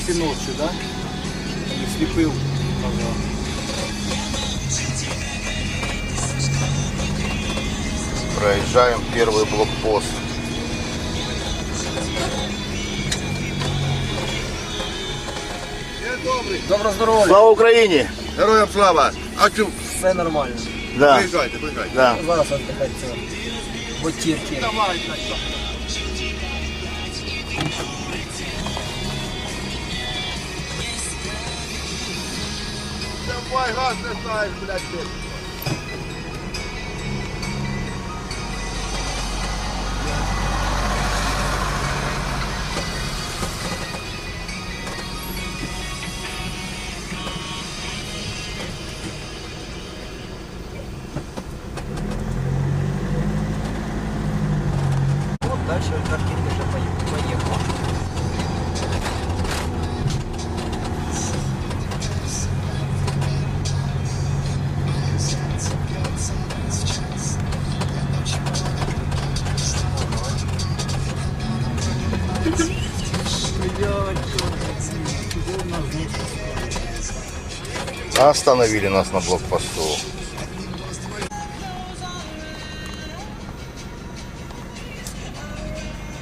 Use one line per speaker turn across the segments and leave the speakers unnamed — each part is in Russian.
Одесі ночью, да? І сліпив. Ага.
Проезжаем первый блокпост.
Добро здоров'я.
Слава Україні!
Героям слава! А чу?
Все нормально.
Да,
Приїжджайте, приїжджайте.
да.
Зараз віддихати цього. Ботірки.
Давай, газ Не знаєш, блядь, ти.
От
Остановили нас на блокпосту.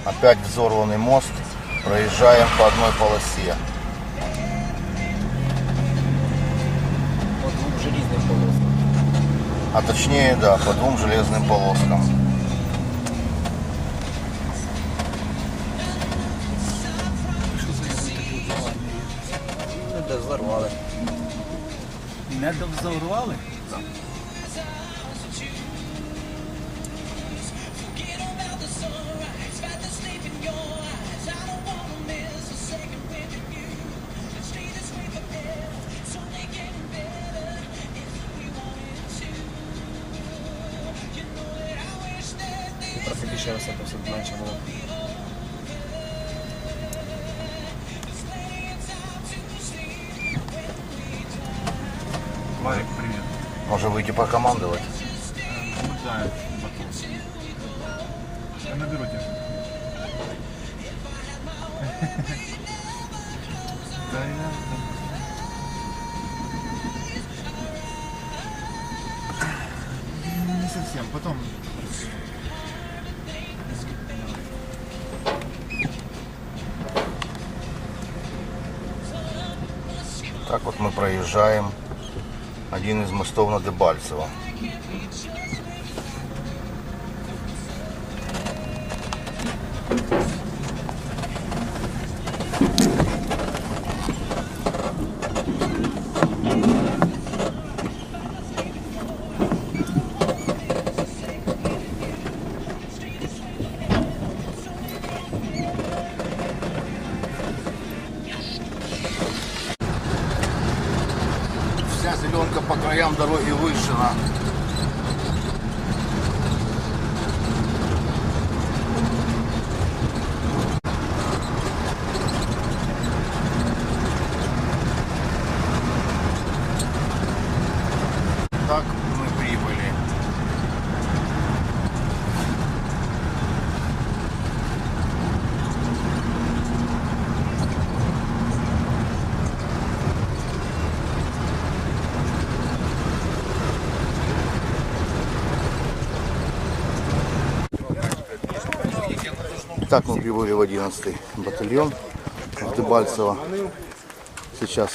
Опять взорванный мост. Проезжаем по одной полосе. А точнее, да, по двум железным полоскам.
Не довзорвали?
І трохи більше раз це все
Может выйти покомандовать?
Батон. Я наберу тебя. Да, я... Совсем, потом...
Так вот мы проезжаем один из мостов на Дебальцево. Вся зеленка по краям дороги выжжена. Так мы прибыли. Так мы прибыли в 11 батальон в Дебальцево. Сейчас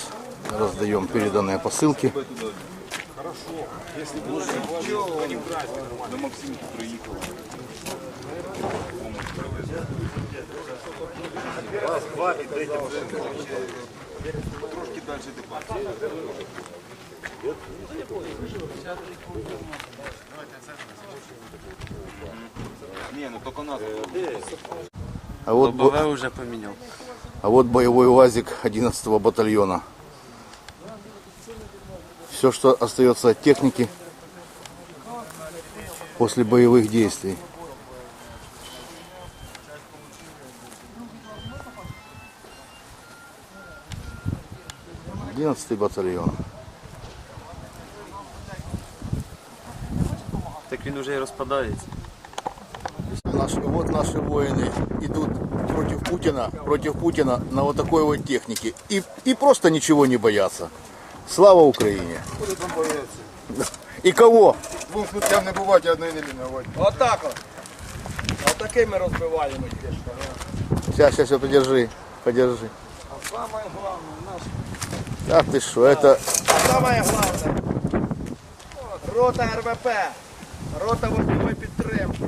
раздаем переданные посылки. А вот, бо-
уже поменял.
а вот боевой УАЗик 11 батальона. Все, что остается от техники после боевых действий. Одиннадцатый батальон.
він уже і розпадається.
Наши, вот наши воины идут против Путина. Путина, против Путина на вот такой вот технике. И, и просто ничего не бояться. Слава Украине!
Буде там бояться.
И кого?
Двом смуттям не бувати, одної не мінувати.
Отак от. Отакими розбиваємо тільки що.
Сейчас, сейчас, подержи, подержи.
А саме головне, наш
Да ты что, это
А саме головне. от, Рота РВП. Рота вогневої підтримки.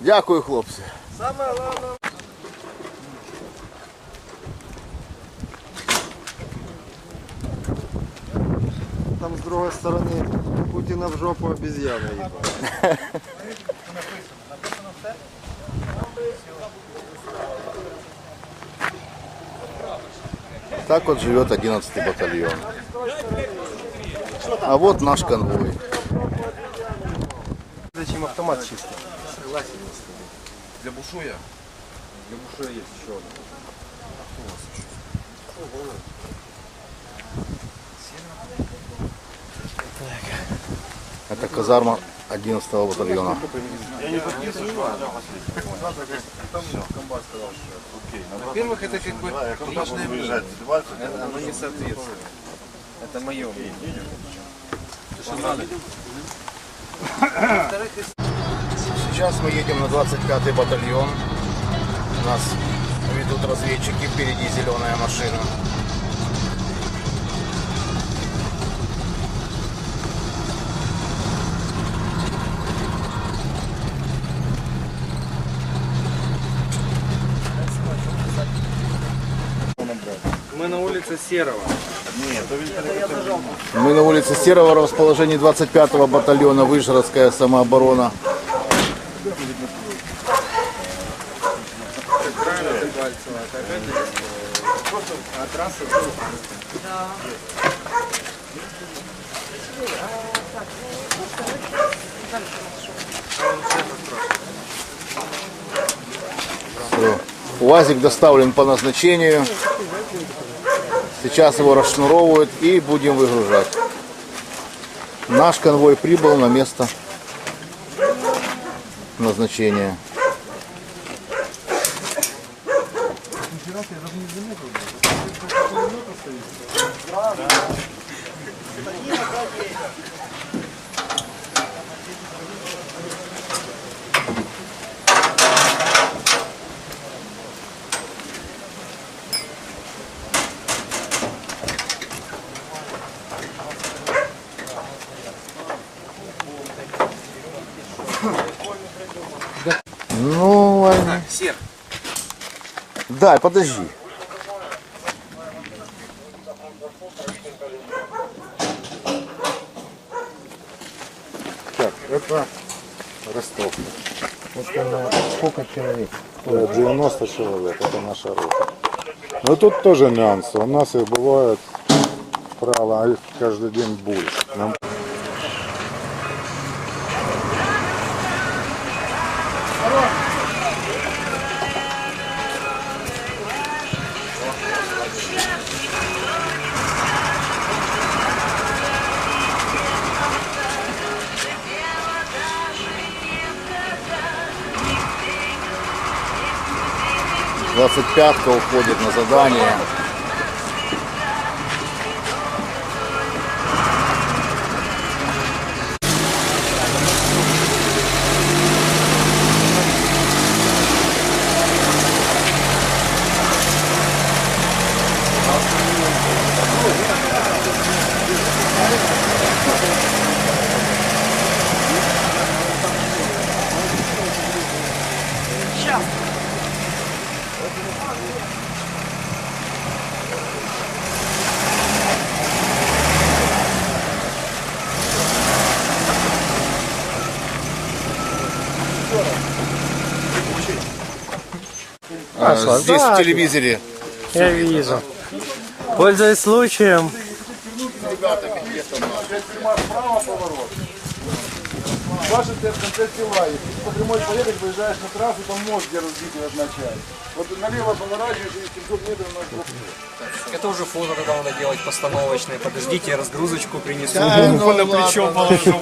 Дякую, хлопці.
Саме головне.
Там з другої сторони Путіна в жопу обезьяна їбать.
Так вот живет 11 батальон. А вот наш конвой.
Зачем автомат чистый?
Для бушуя? Для бушуя есть еще один.
Это казарма 11 батальона.
Во-первых, это как бы личное мнение. Это оно не соответствует. Это мое мнение.
Сейчас мы едем на 25-й батальон. Нас ведут разведчики, впереди зеленая машина.
Мы на улице Серого.
Мы на улице Серого расположении 25-го батальона Вышгородская самооборона. УАЗик доставлен по назначению. Сейчас его расшнуровывают и будем выгружать. Наш конвой прибыл на место назначения. Ну, ладно.
Сер.
Дай, подожди.
Так, это Ростов. Это сколько человек? 90 человек, это наша рота. Но тут тоже нюансы. У нас их бывает, правило, а их каждый день больше. Нам
Двадцать пятка уходит на задание. А, здесь в телевизоре.
Я вижу. Пользуясь случаем,
Ваша ты в конце села, если ты по прямой поедешь, выезжаешь на трассу, там мост, где разбитый означает. Вот налево поворачиваешь и 700 метров.
Это уже фото тогда надо делать постановочные. Подождите, я разгрузочку принесу.
Да, ну
на
ладно,
плечо
ну,
положу.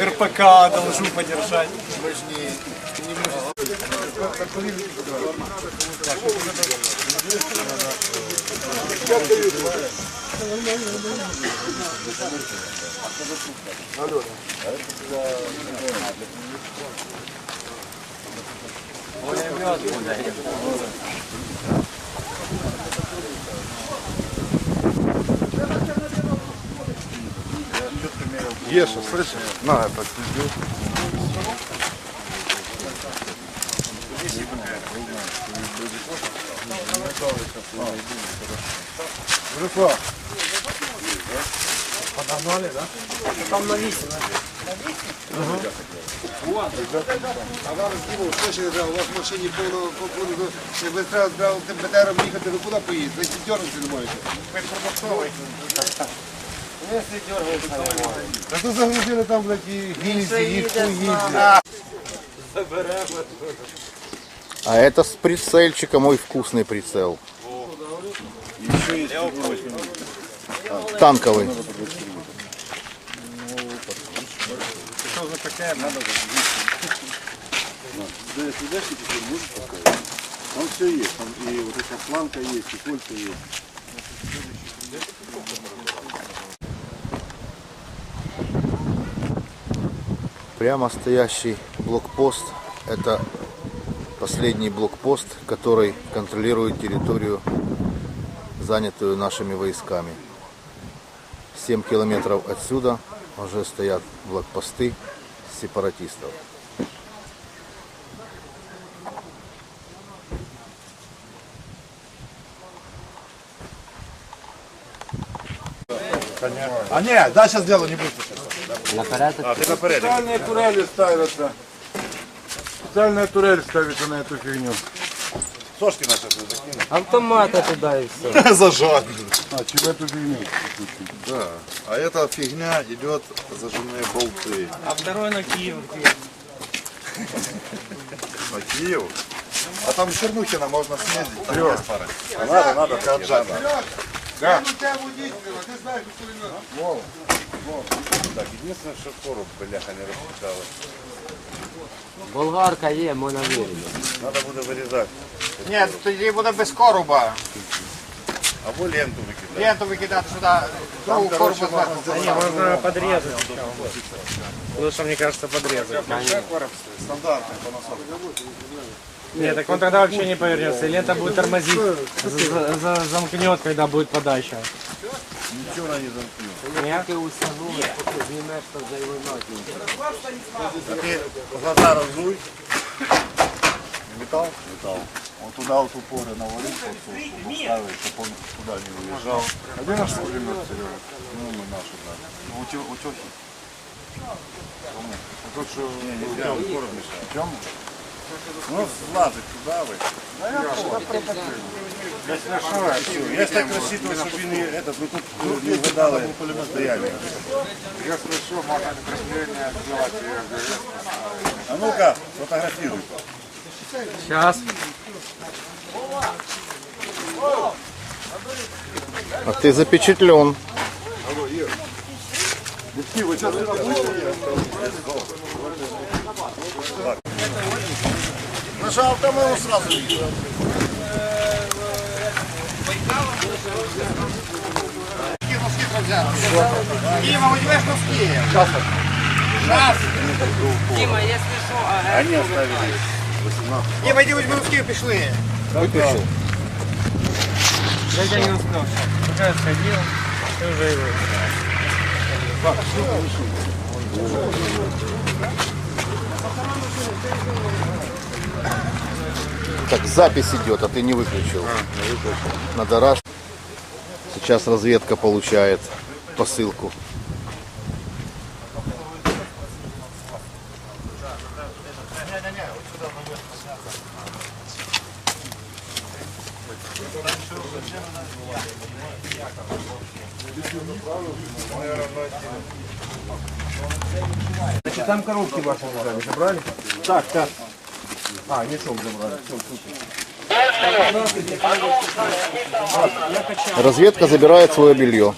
РПК должу подержать.
Мы ж не- не можем
Еша, слышишь? На, это пиздец. Ярослав,
А вам Дімо, що ще у вас в машині повно повно, ви треба брав тим БТРом їхати, ви куди поїдете? Ви дьорнути не можете.
Та тут загрузили там, блядь, і гільзі, і хуїзі.
А это с прицельчика мой вкусный прицел. Танковый.
Там все есть, там и вот эта планка есть, и кольца есть.
Прямо стоящий блокпост – это последний блокпост, который контролирует территорию, занятую нашими войсками. 7 километров отсюда уже стоят блокпосты сепаратистов.
А не, да, сейчас сделаю, не будет.
Специальные турели ставятся.
Специальная турель ставится на эту фигню.
Сошки наши закинут.
Автомата туда и все.
Зажат.
А, через эту фигню.
Да. А эта фигня идет зажимные болты.
А второй на Киев.
На Киев. А там в Чернухино можно съездить. Там есть пара. Надо, надо, отжать.
Да.
Так, единственное, что короб, бляха, не распиталась.
Болгарка є, можна вірити.
Надо буде вирізати.
Ні, тоді буде без коруба.
Або ленту викидати.
Ленту викидати сюди, другу корпус зверху.
Не, можно подрезать. Лучше, мне кажется, подрезать.
Стандартний по носам.
Нет, так он тогда вообще не повернется. И лента будет тормозить, за- за- замкнет, когда будет подача.
Нічого вона не замкнет.
Нет?
А ти глаза розуй. Металл? Металл. Он туда вот упоры навалил, поставил, чтобы он туда не уезжал.
А где наш пулемет, Серега?
Ну, мы наши, да.
Ну, у тё- у тёхи. А тут что,
Не, нельзя, короб мешает. Ну, слазить туда вы. Я ж так рассчитывал, чтобы він не, этот, ну тут не вгадали стояние.
я слышу, можно крепление сделать.
А ну-ка, фотографируй.
Сейчас.
А ты запечатлен.
Нажал, там его сразу видно.
Діма, візьмеш носки. Раз.
Дима, если что,
Они оставили 18.
Діма, йди візьми носки, пішли.
я не успел. Пока я сходил, ты уже его.
Так, запись идет, а ты не выключил. Надо раш. Сейчас разведка получает посылку.
Там коробки ваші лежали, забрали? Так, так. А, мішок забрали.
Разведка забирает свое белье.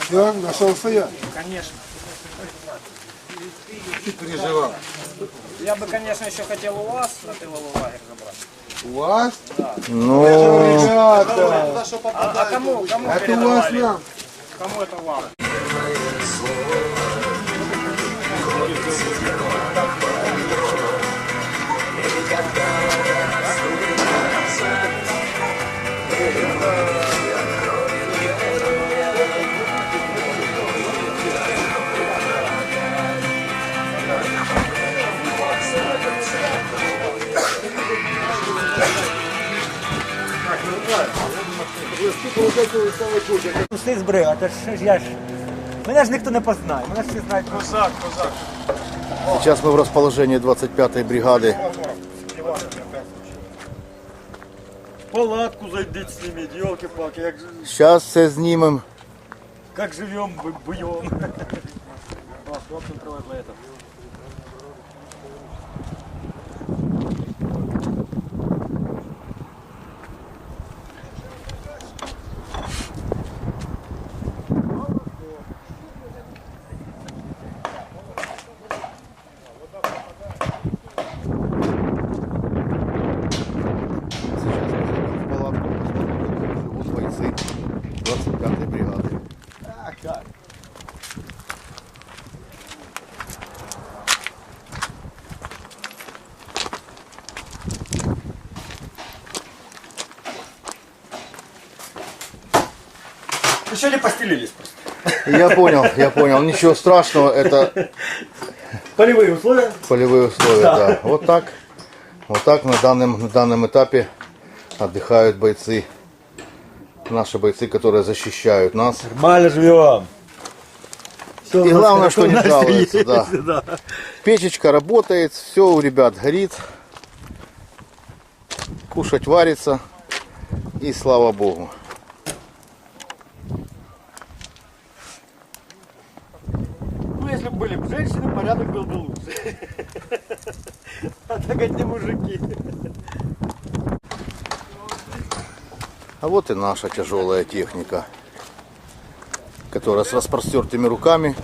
Все, нашел стоять.
Конечно.
Ты переживал.
Я бы, конечно, еще хотел у вас на тыловой лагерь забрать.
У вас?
Ну,
Ребята,
А, а кому, кому
это у вас нам.
Кому это вам?
Усі збрив, а то ж ж я ж. Мене ж ніхто не познає, мене ж всі знають.
Козак, козак.
сейчас мы в расположении 25-й бригады.
Палатку зайдіть зніміть, йолки-палки, як, ж-
Сейчас все снимем.
як живем, буйом. Хлопцям привезли это. Не постелились просто.
Я понял, я понял. Ничего страшного, это
Полевые условия.
полевые условия, да. Вот так, вот так на данном, на данном этапе отдыхают бойцы. Наши бойцы, которые защищают нас.
Нормально живем.
И главное, что не жалуются, да. Печечка работает, все у ребят горит. Кушать варится. И слава богу.
Ну, если бы были бы женщины, порядок был бы лучше. А так одни мужики.
А вот и наша тяжелая техника, которая с распростертыми руками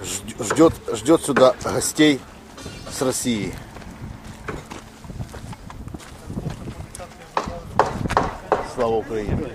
жд- ждет, ждет сюда гостей с России. Слава Украине!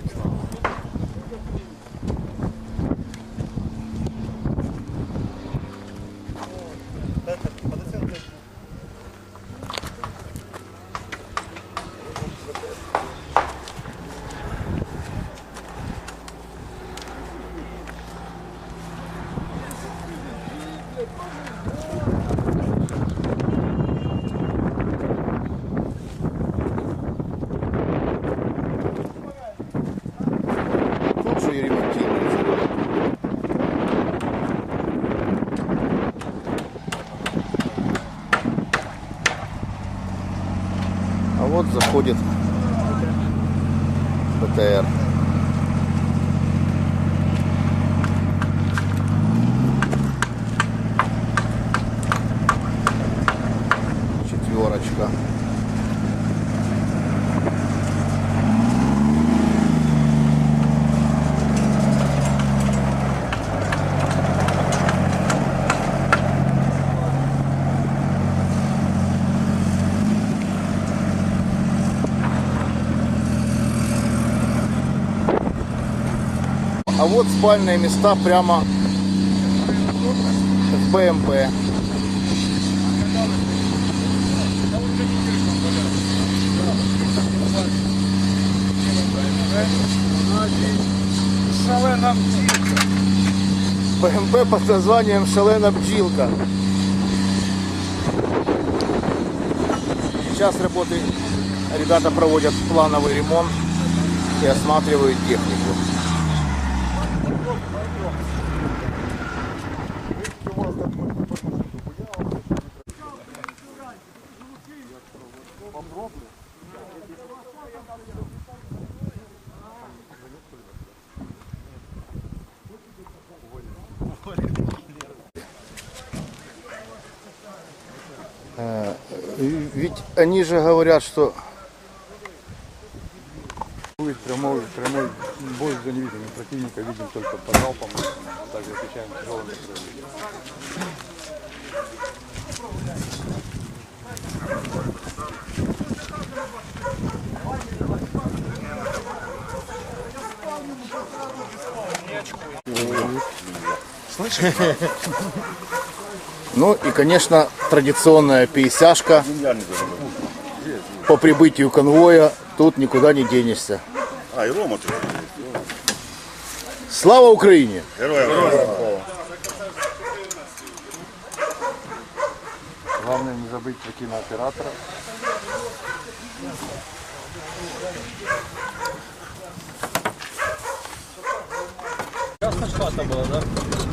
Тут же и ремонтируется. ребят. А вот заходит БТР. Четверочка. А вот спальные места прямо в БМП.
Шалена.
БМП под названием «Шалена бджилка». Сейчас работы ребята проводят плановый ремонт и осматривают технику. Ведь они же говорят, что
Будет прямой, прямой бой за невидимым противника видим только по залпам, также отвечаем тяжелым настроением.
Ну и, конечно, традиционная пейсяшка. По прибытию конвоя тут никуда не денешься.
А, и Рома тут.
Слава Украине!
Главное не забыть про кинооператора.
В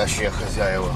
Настоящие хозяева